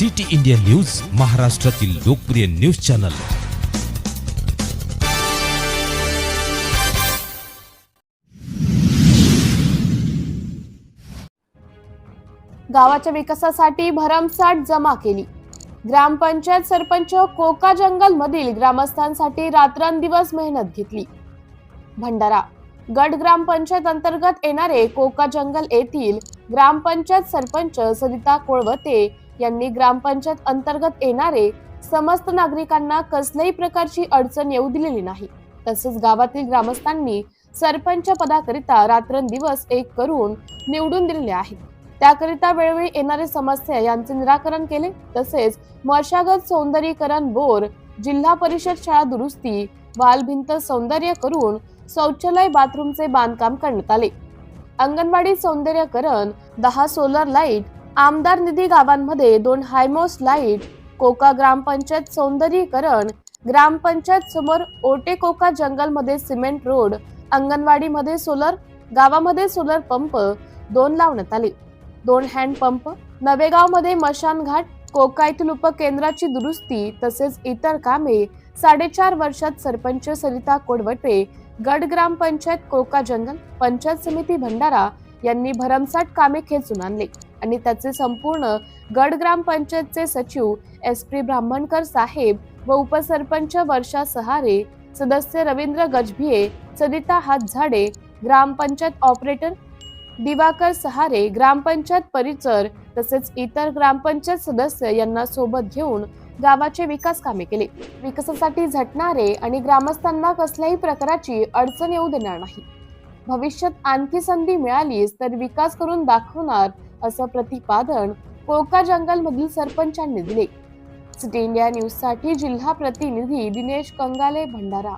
City India news महाराष्ट्रातील लोकप्रिय news channel. गावाच्या विकासासाठी भरमसाठ जमा केली. ग्रामपंचायत सरपंच कोका जंगल मधील ग्रामस्थांसाठी रात्रंदिवस मेहनत घेतली. भंडारा गड ग्रामपंचायत अंतर्गत येणारे कोका जंगल येथील ग्रामपंचायत सरपंच सरिता कोळवते यांनी ग्रामपंचायत अंतर्गत येणारे समस्त नागरिकांना कसल्याही प्रकारची अडचण येऊ दिलेली नाही. तसेच गावातील ग्रामस्थांनी सरपंच पदाकरिता रात्रंदिवस एक करून निवडून दिलेले आहेत त्याकरिता वेळोवेळी येणारे समस्या यांचे निराकरण केले. तसेच मशागत सौंदर्यीकरण बोर जिल्हा परिषद शाळा दुरुस्ती वालभिंत सौंदर्य करून शौचालय बाथरूमचे बांधकाम करण्यात आले. अंगणवाडी सौंदर्यकरण दहा सोलर लाइट आमदार निधी गावांमध्ये दोन हायमोस लाइट कोका ग्रामपंचायत सौंदर्यीकरण ग्रामपंचायत समोर ओटे कोका जंगलमध्ये सिमेंट रोड अंगणवाडीमध्ये सोलर गावामध्ये सोलर पंप दोन लावण्यात आले. दोन हँड पंप नवेगावमध्ये मशान घाट कोका येथील उपकेंद्राची दुरुस्ती तसेच इतर कामे साडेचार वर्षात सरपंच सरिता कोडवटे गड ग्रामपंचायत कोका जंगल पंचायत समिती भंडारा यांनी भरमसाट कामे खेचून आणले. आणि त्याचे संपूर्ण गड ग्रामपंचायतचे सचिव एस पी ब्राह्मणकर साहेब व उपसरपंच वर्षा सहारे सदस्य रवींद्र गजभिये सदिता हातझाडे ग्रामपंचायत ऑपरेटर दिवाकर सहारे ग्रामपंचायत परिचर तसेच इतर ग्रामपंचायत सदस्य यांना सोबत घेऊन गावाचे विकास कामे केले. विकासासाठी झटणारे आणि ग्रामस्थांना कसल्याही प्रकाराची अडचण येऊ देणार नाही. भविष्यात आणखी संधी मिळालीच तर विकास करून दाखवणार असं प्रतिपादन कोका जंगल मधील सरपंचांनी दिले. सिटी इंडिया न्यूजसाठी जिल्हा प्रतिनिधी दिनेश कंगाले भंडारा.